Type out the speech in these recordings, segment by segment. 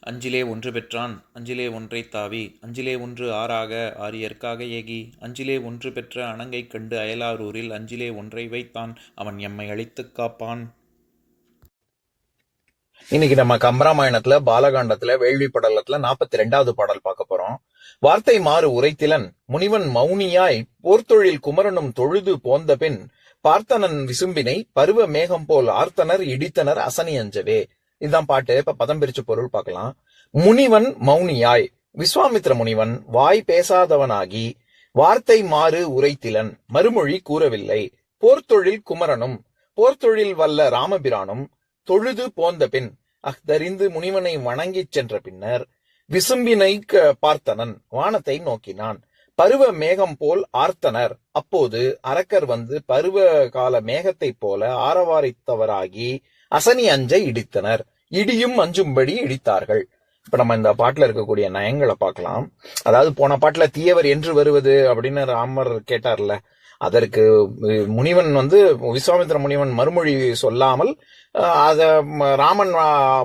அஞ்சிலே ஒன்று பெற்றான் அஞ்சிலே ஒன்றை தாவி அஞ்சிலே ஒன்று ஆறாக ஆரியற்காக ஏகி அஞ்சிலே ஒன்று பெற்ற அணங்கை கண்டு அயலாரூரில் அஞ்சிலே ஒன்றை வைத்தான் அவன் எம்மை அழித்துக் காப்பான். இன்னைக்கு நம்ம கம்பராமாயணத்துல பாலகாண்டத்துல வேள்வி படலத்துல நாற்பத்தி ரெண்டாவது பாடல் பார்க்க போறோம். வார்த்தை மாறு உரைத்திலன் முனிவன் மௌனியாய் போர்த்தொழில் குமரனும் தொழுது போந்த பின் பார்த்தனன் விசும்பினை பருவ மேகம் போல் ஆர்த்தனர் இடித்தனர் அசனி அஞ்சவே. இதுதான் பாட்டு. இப்ப பதம் பிரிச்சு பொருள் பார்க்கலாம். முனிவன் மௌனியாய். விஸ்வாமித்ர முனிவன் வாய் பேசாதவனாகி வார்த்தை மாறு உரைத்திலன் மறுமொழி கூறவில்லை. போர்த்தொழில் குமரனும் போர்த்தொழில் வல்ல ராமபிரானும் தொழுது போந்த பின் அஃதறிந்து முனிவனை வணங்கிச் சென்ற பின்னர் விசும்பினை க- பார்த்தனன் வானத்தை நோக்கினான். பருவ மேகம் போல் ஆர்த்தனர். அப்போது அரக்கர் வந்து பருவ கால மேகத்தைப் போல ஆரவாரித்தவராகி அசனி அஞ்சை இடித்தனர். இடியும் அஞ்சும்படி இடித்தார்கள். இப்ப நம்ம இந்த பாட்டுல இருக்கக்கூடிய நயங்களை பார்க்கலாம். அதாவது போன பாட்டுல தீயவர் என்று வருவது அப்படின்னு ராமர் கேட்டார்ல. அதற்கு முனிவன் வந்து விஸ்வாமித்திர முனிவன் மறுமொழி சொல்லாமல் அத ராமன்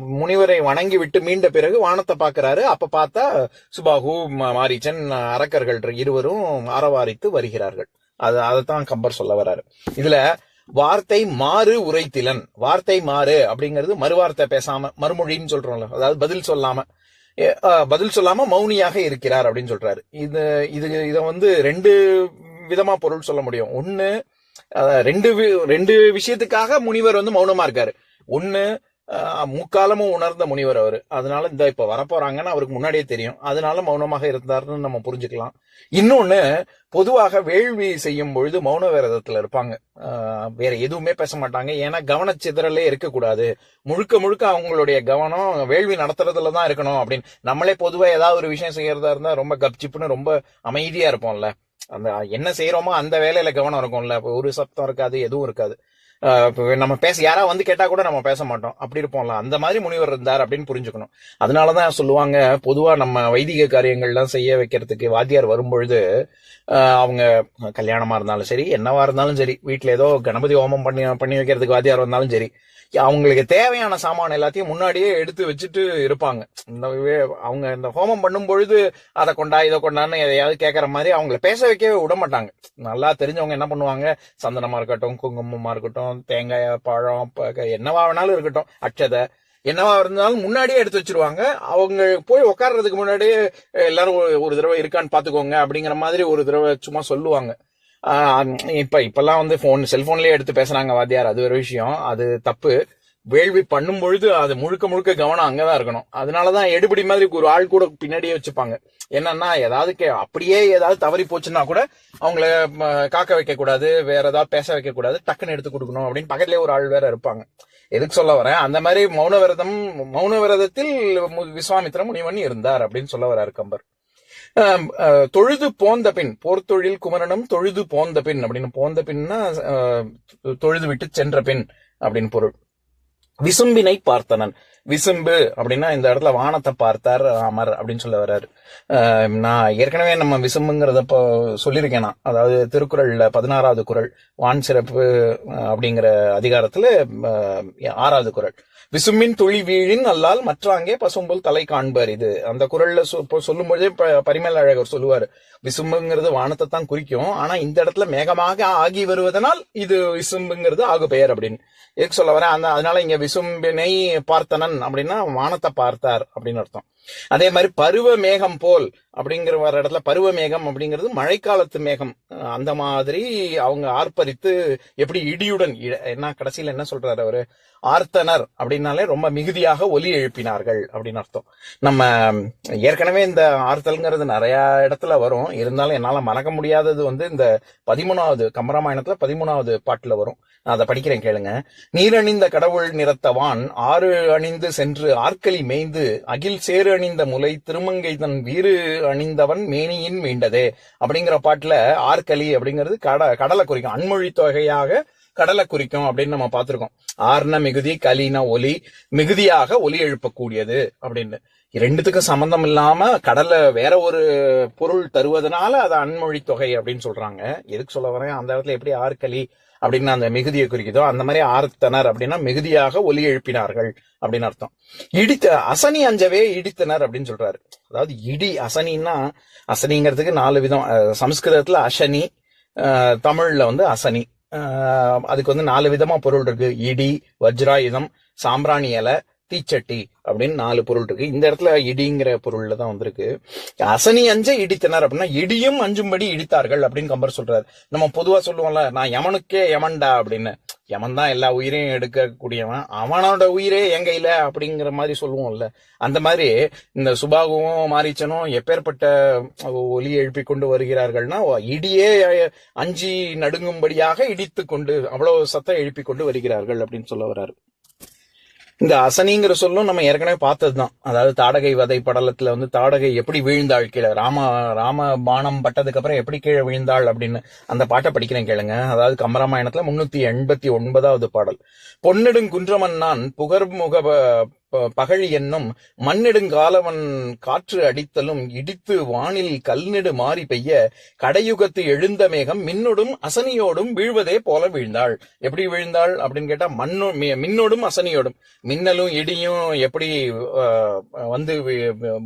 முனிவரை வணங்கி விட்டு மீண்ட பிறகு வானத்தை பார்க்கறாரு. அப்ப பார்த்தா சுபாகு ம- அரக்கர்கள் இருவரும் ஆரவாரித்து வருகிறார்கள். அது அதைத்தான் கம்பர் சொல்ல வர்றாரு. இதுல வார்த்தை மாறு உரைத்திலன். வார்த்தை மாறு அப்படிங்கிறது மறுவார்த்தை பேசாம மறுமொழின்னு சொல்றோம்ல. அதாவது பதில் சொல்லாம. பதில் சொல்லாம மௌனியாக இருக்கிறார் அப்படின்னு சொல்றாரு. இது இது இதை வந்து ரெண்டு விதமா பொருள் சொல்ல முடியும். ஒன்னு ரெண்டு வி- ரெண்டு விஷயத்துக்காக முனிவர் வந்து மௌனமா இருக்காரு. ஒன்னு முக்காலமும் உணர்ந்த முனிவர் அவர். அதனால இந்த இப்ப வரப்போறாங்கன்னு அவருக்கு முன்னாடியே தெரியும். அதனால மௌனமாக இருந்தாருன்னு நம்ம புரிஞ்சுக்கலாம். இன்னொன்னு பொதுவாக வேள்வி செய்யும் பொழுது மௌன விரதத்துல இருப்பாங்க. வேற எதுவுமே பேச மாட்டாங்க. ஏன்னா கவனச்சிதறலே இருக்கக்கூடாது. முழுக்க முழுக்க அவங்களுடைய கவனம் வேள்வி நடத்துறதுல தான் இருக்கணும் அப்படின்னு. நம்மளே பொதுவா ஏதாவது ஒரு விஷயம் செய்யறதா இருந்தா ரொம்ப கப்சிப்புன்னு ரொம்ப அமைதியா இருப்போம்ல. அந்த என்ன செய்யறோமோ அந்த வேலையில கவனம் இருக்கும்ல. ஒரு சப்தம் இருக்காது எதுவும் இருக்காது. நம்ம பேச யாரா வந்து கேட்டா கூட நம்ம பேச மாட்டோம். அப்படி இருப்போம்ல. அந்த மாதிரி முனிவர் இருந்தார் அப்படின்னு புரிஞ்சுக்கணும். அதனாலதான் சொல்லுவாங்க பொதுவா நம்ம வைதிக காரியங்கள்லாம் செய்ய வைக்கிறதுக்கு வாத்தியார் வரும்பொழுது அவங்க கல்யாணமா இருந்தாலும் சரி என்னவா இருந்தாலும் சரி வீட்டுல ஏதோ கணபதி ஹோமம் பண்ணி பண்ணி வைக்கிறதுக்கு வாத்தியார் வந்தாலும் சரி அவங்களுக்கு தேவையான சாமான் எல்லாத்தையும் முன்னாடியே எடுத்து வச்சுட்டு இருப்பாங்க. இந்த அவங்க இந்த ஹோமம் பண்ணும் பொழுது அதை கொண்டா இதை கொண்டான்னு எதையாவது கேட்கற மாதிரி அவங்கள பேச வைக்கவே விட மாட்டாங்க நல்லா தெரிஞ்சவங்க என்ன பண்ணுவாங்க? சந்தனமா இருக்கட்டும் குங்குமமா இருக்கட்டும் தேங்காய் பழம் என்னவா வேணாலும் இருக்கட்டும் அச்சதை என்னவா இருந்தாலும் முன்னாடியே எடுத்து வச்சிருவாங்க. அவங்க போய் உட்கார்றதுக்கு முன்னாடியே எல்லாரும் ஒரு- தடவை இருக்கான்னு பாத்துக்கோங்க அப்படிங்கிற மாதிரி ஒரு தடவை சும்மா சொல்லுவாங்க. இப்ப இப்பெல்லாம் வந்து போன் செல்போன்லயே எடுத்து பேசுறாங்க வாத்தியார். அது ஒரு விஷயம். அது தப்பு. வேள்வி பண்ணும் பொழுது அது முழுக்க முழுக்க கவனம் அங்கதான் இருக்கணும். அதனாலதான் எடுபடி மாதிரி ஒரு ஆள் கூட பின்னாடியே வச்சுப்பாங்க. என்னன்னா ஏதாவது கே- அப்படியே ஏதாவது தவறி போச்சுன்னா கூட அவங்கள காக்க வைக்க கூடாது வேற ஏதாவது பேச வைக்க கூடாது டக்குன்னு எடுத்து கொடுக்கணும் அப்படின்னு பக்கத்துலயே ஒரு ஆள் வேற இருப்பாங்க. எதுக்கு சொல்ல வரேன்? அந்த மாதிரி மௌன விரதம் மௌன விரதத்தில் விஸ்வாமித்திர முனிவன் இருந்தார் அப்படின்னு சொல்ல வர்றாரு கம்பர். தொழுது போந்த பின் போர்த்தொழில் குமரனும் தொழுது போந்த பின் அப்படின்னு போந்த பின்னா தொழுது விட்டு சென்ற பின் அப்படின்னு பொருள். விசும்பினை பார்த்தனன். விசும்பு அப்படின்னா இந்த இடத்துல வானத்தை பார்த்தார் ராமர் அப்படின்னு சொல்ல வர்றாரு. நான் ஏற்கனவே நம்ம விசும்புங்கிறத இப்போ சொல்லியிருக்கேன் நான். அதாவது திருக்குறள்ல பதினாறாவது குறள் வான் சிறப்பு அப்படிங்கிற அதிகாரத்துல ஆறாவது குறள் விசும்பின் துளி வீழின் அல்லால் மற்றாங்கே பசும்புல் தலை காண்பார் இது. அந்த குரல்ல சொ- இப்போ சொல்லும்போதே ப- அழகர் சொல்லுவார். விசும்புங்கிறது வானத்தை தான் குறிக்கும். ஆனா இந்த இடத்துல மேகமாக ஆகி வருவதனால் இது விசும்புங்கிறது ஆகு பெயர் அப்படின்னு. எதுக்கு சொல்ல வரேன்? அந்த அதனால இங்க விசும்பினை பார்த்தனன் அப்படின்னா வானத்தை பார்த்தார் அப்படின்னு அர்த்தம். அதே மாதிரி பருவ மேகம் போல் அப்படிங்கிற வர இடத்துல பருவ மேகம் அப்படிங்கிறது மழைக்காலத்து மேகம். அந்த மாதிரி அவங்க ஆர்ப்பரித்து எப்படி இடியுடன் என்ன கடைசியில் என்ன சொல்றாரு அவரு? ஆர்த்தனர் அப்படின்னாலே ரொம்ப மிகுதியாக ஒலி எழுப்பினார்கள் அப்படின்னு அர்த்தம். நம்ம ஏற்கனவே இந்த ஆர்த்தல்ங்கிறது நிறைய இடத்துல வரும். இருந்தாலும் என்னால் மறக்க முடியாதது வந்து இந்த பதிமூணாவது கம்பராமாயணத்துல பதிமூணாவது பாட்டுல வரும். நான் அதை படிக்கிறேன் கேளுங்க. நீரணிந்த கடவுள் நிறத்தவான் ஆறு அணிந்து சென்று ஆற்களி மேய்ந்து அகில் சேரு சீரணிந்த முலை திருமங்கை தன் வீறு அணிந்தவன் மேனியின் மீண்டதே. அப்படிங்கிற பாட்டுல ஆர்கலி அப்படிங்கிறது கட கடலை குறிக்கும். அன்மொழி தொகையாக கடலை குறிக்கும் அப்படின்னு நம்ம பார்த்திருக்கோம். ஆர்ன மிகுதி கலின ஒலி மிகுதியாக ஒலி எழுப்பக்கூடியது அப்படின்னு. ரெண்டுத்துக்கும் சம்பந்தம் இல்லாம கடலை வேற ஒரு பொருள் தருவதனால அது அன்மொழி தொகை அப்படின்னு சொல்றாங்க. எதுக்கு சொல்ல வரேன்? அந்த இடத்துல எப்படி ஆர்கலி அப்படின்னு அந்த மிகுதியை குறிக்குதோ அந்த மாதிரி ஆர்த்தனர் அப்படின்னா மிகுதியாக ஒலி எழுப்பினார்கள் அப்படின்னு அர்த்தம். இடித்த அசனி அஞ்சவே இடித்தனர் அப்படின்னு சொல்றாரு. அதாவது இடி அசனின்னா அசனிங்கிறதுக்கு நாலு விதம் சம்ஸ்கிருதத்துல அசனி தமிழ்ல வந்து அசனி. அதுக்கு வந்து நாலு விதமா பொருள் இருக்கு. இடி வஜ்ராயுதம் சாம்பிராணி இலை தீச்சட்டி அப்படின்னு நாலு பொருள் இருக்கு. இந்த இடத்துல இடிங்கிற பொருள்ல தான் வந்திருக்கு. அசனி அஞ்ச இடித்தனர் அப்படின்னா இடியும் அஞ்சும்படி இடித்தார்கள் அப்படின்னு கம்பர் சொல்றாரு. நம்ம பொதுவா சொல்லுவோம்ல நான் யமனுக்கே யமன்டா அப்படின்னு. யமன் தான் எல்லா உயிரையும் எடுக்கக்கூடியவன். அவனோட உயிரே என் கையில அப்படிங்கிற மாதிரி சொல்லுவோம்ல. அந்த மாதிரி இந்த சுபாகுவும் மாரிச்சனும் எப்பேற்பட்ட ஒலி எழுப்பி கொண்டு வருகிறார்கள்னா இடியே அஞ்சி நடுங்கும்படியாக இடித்து கொண்டு அவ்வளவு சத்தம் எழுப்பி கொண்டு வருகிறார்கள் அப்படின்னு சொல்ல வர்றாரு. இந்த அசனிங்கிற சொல்லும் நம்ம ஏற்கனவே பார்த்ததுதான். அதாவது தாடகை வதை படலத்துல வந்து தாடகை எப்படி வீழ்ந்தாள் கீழே ராம ராம பானம் பட்டதுக்கு அப்புறம் எப்படி கீழே விழுந்தாள் அப்படின்னு அந்த பாட்டை படிக்கிறேன் கேளுங்க. அதாவது கம்பராமாயணத்துல முன்னூத்தி எண்பத்தி ஒன்பதாவது பாடல். பொன்னிடுங்குன்றமன்னான் புகர்முக ப- ப- பகழி என்னும் மண்ணெடுங்காலவன் காற்று அடித்தலும் இடித்து வானில் கல்நெடு மாறி பெய்ய கடையுகத்து எழுந்த மேகம் மின்னோடும் அசனியோடும் வீழ்வதே போல வீழ்ந்தாள். எப்படி வீழ்ந்தாள் அப்படின்னு கேட்டா மண்ணு மி- மின்னோடும் அசனியோடும். மின்னலும் இடியும் எப்படி அஹ், வந்து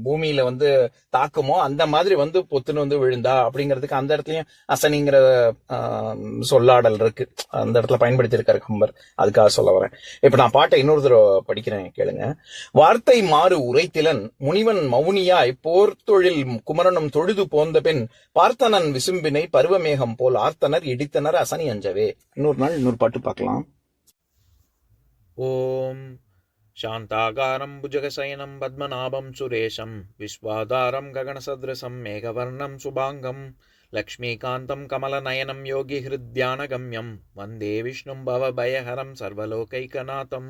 பூமியில வந்து தாக்குமோ அந்த மாதிரி வந்து பொத்துன்னு வந்து விழுந்தா அப்படிங்கிறதுக்கு அந்த இடத்துலயும் அசனிங்கிற சொல்லாடல் இருக்கு. அந்த இடத்துல பயன்படுத்தி இருக்காரு கம்பர். அதுக்காக சொல்ல வரேன். இப்ப நான் பாட்டை இன்னொரு தடவை படிக்கிறேன் கேளுங்க. வார்த்தை மாறு உரைத்திலன் முனிவன் மௌனியாய் போர் தொழில் குமரனும் தொழுது போந்த பின் பார்த்தனன் விசும்பினை பருவமேகம் போல் ஆர்த்தனர் இடித்தனர் அசனி அஞ்சவே இன்னொரு நாள் இன்னொரு பாட்டு பார்க்கலாம் ॐ शान्ताकारं भुजगशयनं पद्मनाभं सुरेशं विश्वाधारं गगनसदृशं मेघवर्णं शुभाङ्गं लक्ष्मीकान्तं कमलनयनं योगिहृद्यानगम्यं वन्दे विष्णुं भवभयहरं सर्वलोकैकनाथम्